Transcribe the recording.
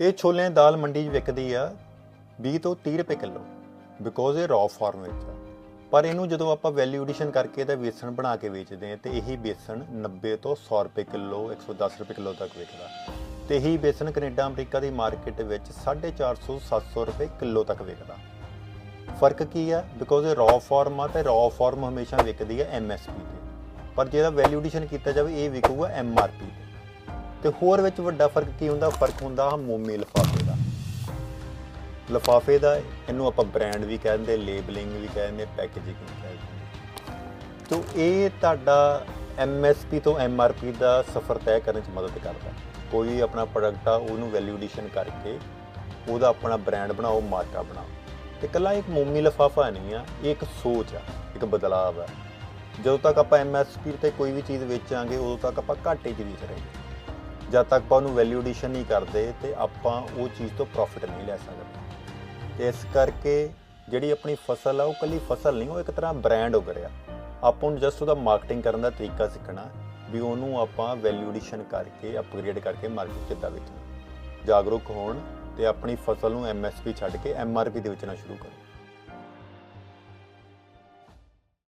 ਇਹ ਛੋਲਿਆਂ ਦਾਲ ਮੰਡੀ 'ਚ ਵਿਕਦੀ ਆ 20 ਤੋਂ 30 ਰੁਪਏ ਕਿਲੋ ਬਿਕੋਜ਼ ਇਹ ਰॉ ਫਾਰਮ ਵਿੱਚ ਆ। ਪਰ ਇਹਨੂੰ ਜਦੋਂ ਆਪਾਂ ਵੈਲਿਊ ਐਡੀਸ਼ਨ ਕਰਕੇ ਇਹਦਾ ਵੇਸਣ ਬਣਾ ਕੇ ਵੇਚਦੇ ਆ ਤੇ ਇਹੀ ਬੇਸਣ 90 ਤੋਂ 100 ਰੁਪਏ ਕਿਲੋ 110 ਰੁਪਏ ਕਿਲੋ ਤੱਕ ਵਿਕਦਾ। ਤੇ ਇਹੀ ਵੇਸਣ ਕੈਨੇਡਾ, ਅਮਰੀਕਾ ਦੀ ਮਾਰਕੀਟ ਵਿੱਚ 450 700 ਰੁਪਏ ਕਿਲੋ ਤੱਕ ਵਿਕਦਾ। ਫ਼ਰਕ ਕੀ ਆ? ਬਿਕੋਜ਼ ਇਹ ਰॉ ਫਾਰਮ ਆ, ਤੇ ਰॉ ਫਾਰਮ ਹਮੇਸ਼ਾ ਵਿਕਦੀ ਹੈ ਐਮਐਸਪੀ ਤੇ। ਪਰ ਜਿਹਦਾ ਵੈਲਿਊ ਐਡੀਸ਼ਨ ਕੀਤਾ ਜਾਵੇ, ਇਹ ਵਿਕੂਗਾ ਐਮਆਰਪੀ ਤੇ। ਤੇ ਹੋਰ ਵਿੱਚ ਵੱਡਾ ਫ਼ਰਕ ਕੀ ਹੁੰਦਾ? ਫ਼ਰਕ ਹੁੰਦਾ ਮੋਮੀ ਲਿਫਾਫੇ ਦਾ। ਲਿਫਾਫੇ ਦਾ ਇਹਨੂੰ ਆਪਾਂ ਬ੍ਰਾਂਡ ਵੀ ਕਹਿੰਦੇ ਲੇਬਲਿੰਗ ਵੀ ਕਹਿੰਦੇ ਪੈਕੇਜਿੰਗ ਵੀ ਕਹਿੰਦੇ। ਤੋਂ ਇਹ ਤੁਹਾਡਾ ਐਮਐਸਪੀ ਤੋਂ ਐਮਆਰਪੀ ਦਾ ਸਫ਼ਰ ਤੈਅ ਕਰਨ 'ਚ ਮਦਦ ਕਰਦਾ। ਕੋਈ ਆਪਣਾ ਪ੍ਰੋਡਕਟ ਆ, ਉਹਨੂੰ ਵੈਲਿਊ ਐਡੀਸ਼ਨ ਕਰਕੇ ਉਹਦਾ ਆਪਣਾ ਬ੍ਰਾਂਡ ਬਣਾਓ ਮਾਰਕਾ ਬਣਾਓ। ਤੇ ਕੱਲਾ ਇੱਕ ਮੋਮੀ ਲਿਫਾਫਾ ਨਹੀਂ ਆ, ਇਹ ਇੱਕ ਸੋਚ ਆ, ਇੱਕ ਬਦਲਾਅ ਆ। ਜਦੋਂ ਤੱਕ ਆਪਾਂ ਐਮਐਸਪੀ ਤੇ ਕੋਈ ਵੀ ਚੀਜ਼ ਵੇਚਾਂਗੇ, ਉਦੋਂ ਤੱਕ ਆਪਾਂ ਘਾਟੇ 'ਚ ਵੇਚ ਰਹੇ ਜਦ ਤੱਕ ਆਪਾਂ ਉਹਨੂੰ ਵੈਲਿਊ ਐਡੀਸ਼ਨ ਨਹੀਂ ਕਰਦੇ ਤੇ ਆਪਾਂ ਉਹ ਚੀਜ਼ ਤੋਂ ਪ੍ਰੋਫਿਟ ਨਹੀਂ ਲੈ ਸਕਦੇ। ਤੇ ਇਸ ਕਰਕੇ ਜਿਹੜੀ ਆਪਣੀ ਫਸਲ ਆ, ਉਹ ਕੱਲੀ ਫਸਲ ਨਹੀਂ, ਉਹ ਇੱਕ ਤਰ੍ਹਾਂ ਬ੍ਰਾਂਡ ਹੋ ਗਿਆ। ਆਪਾਂ ਨੂੰ ਜਸਟ ਉਹਦਾ ਮਾਰਕੀਟਿੰਗ ਕਰਨ ਦਾ ਤਰੀਕਾ ਸਿੱਖਣਾ, ਵੀ ਉਹਨੂੰ ਆਪਾਂ ਵੈਲਿਊ ਐਡੀਸ਼ਨ ਕਰਕੇ ਅਪਗ੍ਰੇਡ ਕਰਕੇ ਮਾਰਕੀਟ ਕਿੱਦਾਂ ਵੇਚਣਾ। ਜਾਗਰੂਕ ਹੋਣ ਤੇ ਆਪਣੀ ਫਸਲ ਨੂੰ ਐਮਐਸਪੀ ਛੱਡ ਕੇ ਐਮਆਰਪੀ ਦੇ ਵੇਚਣਾ ਸ਼ੁਰੂ ਕਰੋ।